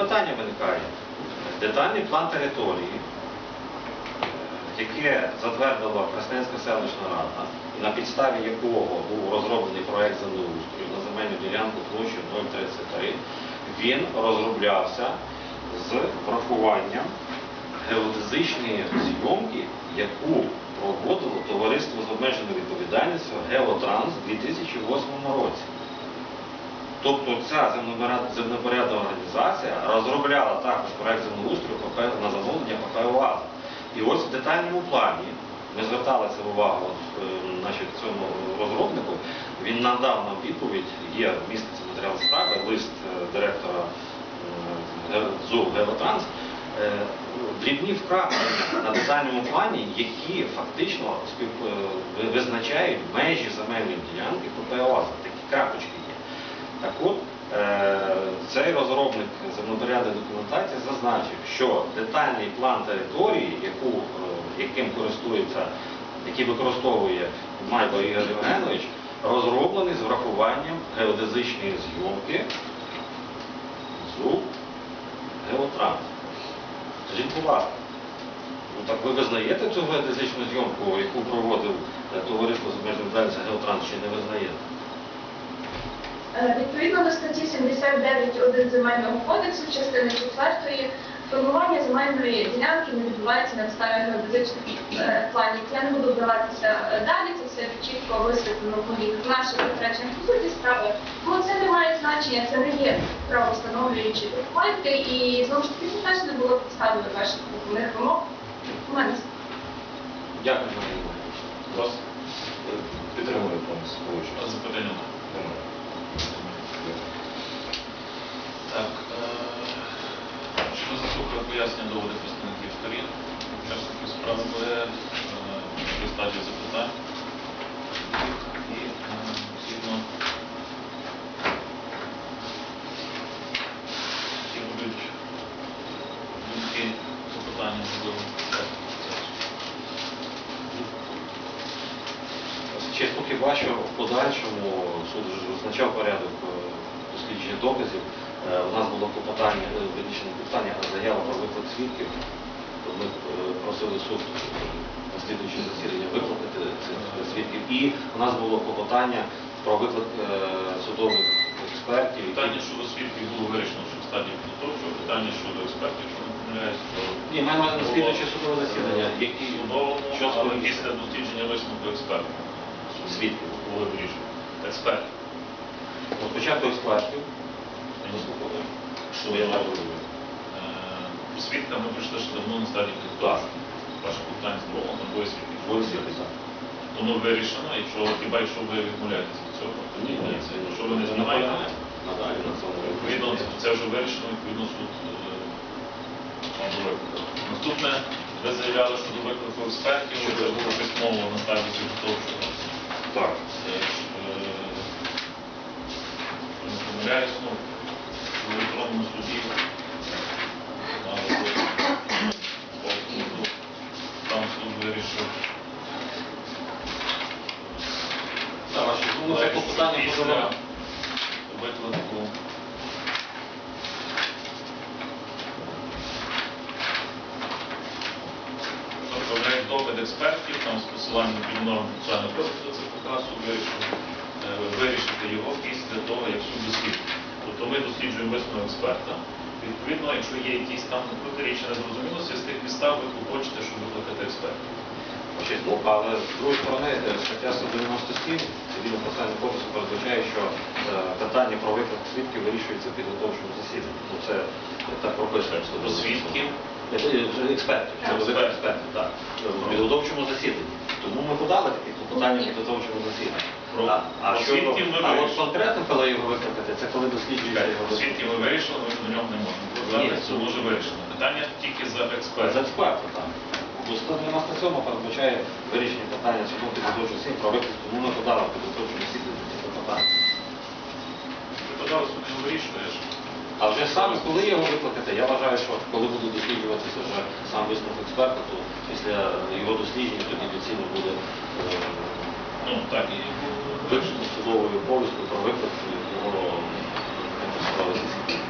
питання виникає. Детальний план території, яке затвердила Красненська селищна рада, на підставі якого був розроблений проект землеустрою на земельну ділянку площею 033, він розроблявся з врахуванням геодезичної зйомки, яку проводило товариство з обмеженою відповідальністю Геотранс у 2008 році. Тобто ця землепорядна організація розробляла також проект землеустрою на замовлення ПП І ось в детальному плані ми зверталися увагу е, значить, цьому розробнику. Він надав нам відповідь, є міститься матеріал справи, лист е, директора е, ЗОВ Геотранс. Дрібні вкраплення на детальному плані, які фактично визначають межі земельної ділянки ПП Такі крапочки цей розробник землепорядної документації зазначив, що детальний план території, яку, е, яким користується, який використовує Майбо Ігор Євгенович, розроблений з врахуванням геодезичної зйомки ЗУ Геотранс. Скажіть, будь ласка, ну так ви визнаєте цю геодезичну зйомку, яку проводив е, товариство з обмеженою Геотранс, чи не визнаєте? Е, Відповідно до статті 79.1 Земельного кодексу, частини 4, формування земельної ділянки не відбувається на підставі геодезичних е, планів. Я не буду вдаватися е, далі, це все чітко висвітлено в моїх наших запереченнях по суті справи. Тому це не має значення, це не є правоустановлюючі документи, і знову ж таки це теж не було підстави до ваших законних вимог. У мене все. Дякую, Марія. Вас підтримую повністю. А запитання? Так. е, Що заслухали пояснення доводи представників сторін, учасників справи буде при стадії запитань. І е, запитання, можливо. Ще поки бачу в подальшому суд визначав порядок е, дослідження доказів. Е, У нас було клопотання, е, вирішення питання, а заява про виклик свідків. То Ми е, просили суд на слідуюче засідання викликати цих свідків. І у нас було клопотання про виклик е, судових експертів. Питання щодо свідків було вирішено, що в стадії підготовчого, питання щодо експертів, що не помиляюсь, то Ні, маємо на слідуюче судове засідання, які судовому, що але після дослідження висновку експертів. Свідків. Було вирішено. Експертів. Спочатку експертів. Заслухали. Що я робити? Е, Свідка ми прийшли ще давно на стадії підготовки. Ваше питання здорово, там двоє свідків. Двоє свідків, так. Воно вирішено, якщо хіба якщо ви відмовляєтеся від цього, то Ні, ні, це якщо ви не знімаєте, Надалі на цьому. відповідно це вже вирішено, відповідно суд е, вам до виклику. Наступне, ви заявляли, що до виклику експертів, що це було письмово на стадії підготовчого. Так. Помиляюсь, ну, в електронному суді там суд вирішив. Тому це попитання Після подавав. виклику Направляють допит експертів, там з посиланням під норм соціального кодексу ЦПК суд вирішив е, вирішити його після того, як суд дослідить. Тобто ми досліджуємо висновок експерта. Відповідно, якщо є якісь там протиріччя незрозумілості, з тих підстав ви хочете, щоб викликати експертів. Ну, але з другої сторони, е, стаття 197 цивільного процесуального кодексу передбачає, що е, питання про виклик свідків вирішується підготовчому засіданні. Ну, це так прописано. До свідків Експертів, це Так. експертів, так. В підготовчому засіданні. Тому ми подали такі клопотання в підготовчому засіданні. Про- А, от вирішили. конкретно, коли його викликати, це коли досліджується його Свідки ми вирішили, ми до нього не можемо. Ні. Зараз це вже вирішено. Питання тільки за З експертів. експертом, так. Бо 197 передбачає вирішення питання судом підготовчого сім про виклик, тому ми подали в підготовчому засіданні ці питання. Ви подали суд не вирішуєш. А вже саме коли його викликати, я вважаю, що коли буде досліджуватися вже сам висновок експерта, то після його дослідження тоді доцільно буде е, Ну так і вивчити судовою повістку про виклик його тимчасового засідання.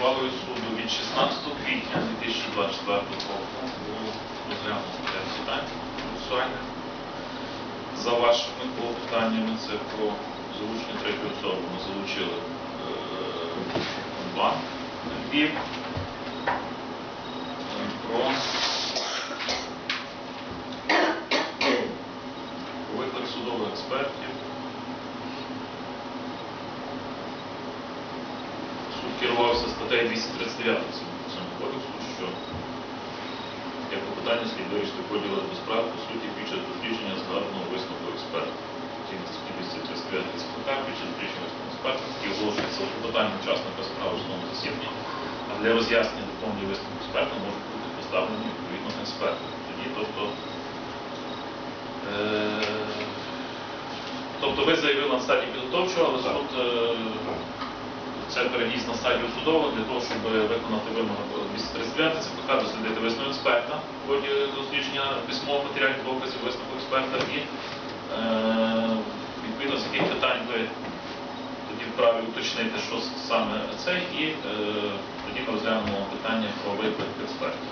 Значить, 16 квітня 2024 року було розглянуто п'ять питань процесуальних. За вашими клопотаннями це про залучення третьої особи. Ми залучили е, банк Львів, е, про виклик судових експертів. Суд керувався статтею 239 цього кодексу, що як питання слід вирішити поділити справ по суті під час дослідження згаданого висновку експерта. Згідно статті 239 ЦПК під час дослідження висновку експерта, які оголошується клопотання учасника справи в судовому засіданні, а для роз'яснення дипломні висновку експерта можуть бути поставлені відповідно експерти. Тоді, тобто, е, тобто ви заявили на стадії підготовчого, але суд це переніс на стадію судову для того, щоб виконати вимогу 239 ЦПК, дослідити висновок експерта в ході дослідження письмових матеріалів доказів висновку експерта і е, відповідно з яких питань ви тоді вправі уточнити, що саме це, і е, тоді ми розглянемо питання про виклик експертів.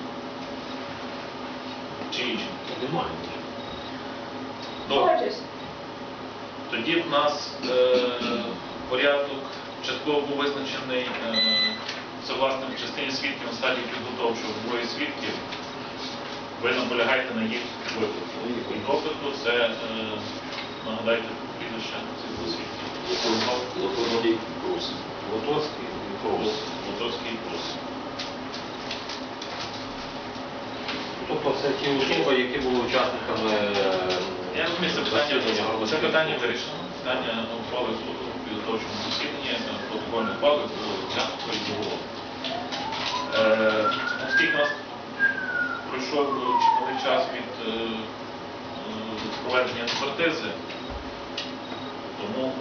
Чи інші. Немає. Добре. Тоді в нас е, порядок частково був визначений е, це власне в частині свідків на стадії підготовчого двоє свідків. Ви наполягаєте на їх виклику. І допиту це е, нагадайте прізвище цих двох свідків. Лотоводій Прус. Лотоцький і Крус. Лотовський і Прус. Тобто це ті особи, які були учасниками е, Я розумію, це питання, засідання це питання вирішено. Питання ухвали суду в підготовчому засіданні, е, протокольної ухвали було розглянуто і було. Е, Оскільки у нас пройшов е, чималий час від е, е, проведення експертизи, тому е,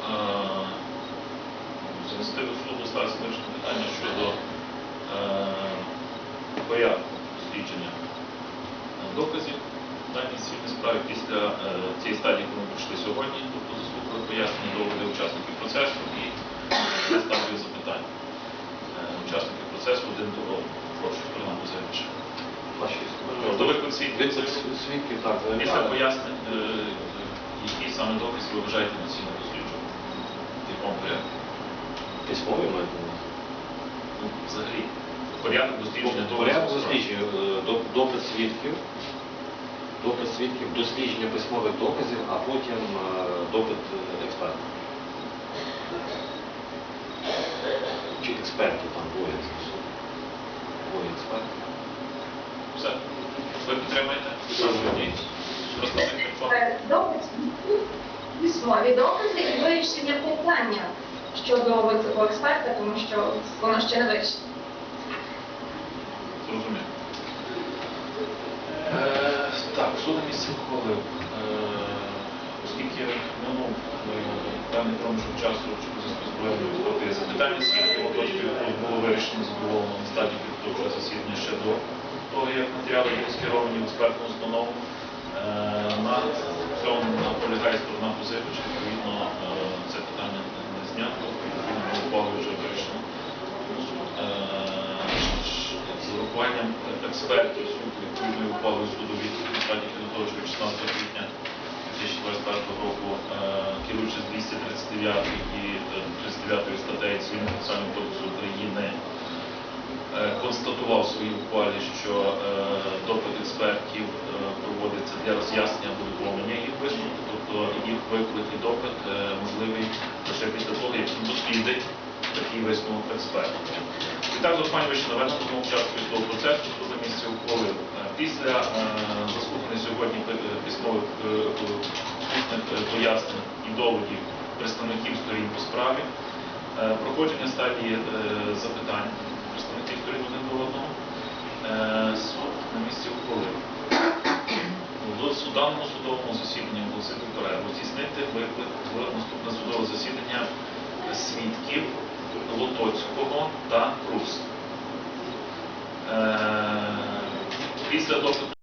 з ініціативи суду ставиться вирішення питання щодо е, порядку дослідження е, доказів в даній цивільній справі після е, цієї стадії, коли ми прийшли сьогодні, тобто заслухали пояснення доводи учасників процесу і е, ставлю запитань е, учасників процесу один до одного. Прошу, Бузевич. Ваші Тобто виклик свідків після пояснень, які саме докази ви вважаєте доцільно досліджувати? В якому порядку? Письмові мають на. Ну, взагалі, порядок дослідження доказів. Порядок дослідження, допис свідків, допис свідків, дослідження письмових доказів, а потім е, допит е, експерта. Чи експертів там двоє. Двоє експертів. Все. Ви Верховного. Е, Докази, письмові докази і вирішення питання щодо виклику експерта, тому що воно ще не вирішено. Зрозуміло. Е, Суд на ухвалив. Е, Оскільки минув певний проміжок часу у зв'язку з проведенням експертизи, питання свідків оточків було вирішено задоволено на стадії підготовчого засідання ще до того, як матеріали були скеровані в експертну установу. Е, На цьому наполягає сторона позивача, відповідно, е, це питання не знято, відповідно, ухвалою вже вирішено. З урахуванням експертів суду відповідною ухвалою суду від стадії підготовчого 16 квітня 2021 року, е, керуючись 239 і е, 39 статтею Цивільного процесуального кодексу України, е, констатував в своїй ухвалі, що е, допит експертів е, проводиться для роз'яснення або їх висновку, тобто їх виклик і допит е, можливий лише після того, як дослідить такий висновок експерта. І так, зрахування вище наведено тому участку того процесу, що за місце ухвалив. Е, Після е, заслуханих сьогодні письмових е, е, пояснень і доводів представників сторін по справі, проходження стадії запитань представників сторін один до одного, суд на місці ухвалив. До даному судовому засіданні оголосити перерву, здійснити виклик в наступне судове засідання свідків Лотоцького та Рус. Е, Після допиту